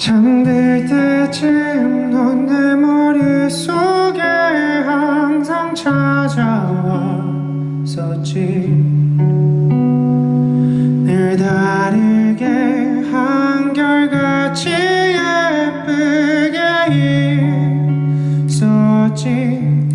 잠들 때쯤 넌 내 머릿속에 항상 찾아왔었지. 늘 다르게 한결같이 예쁘게 있었지.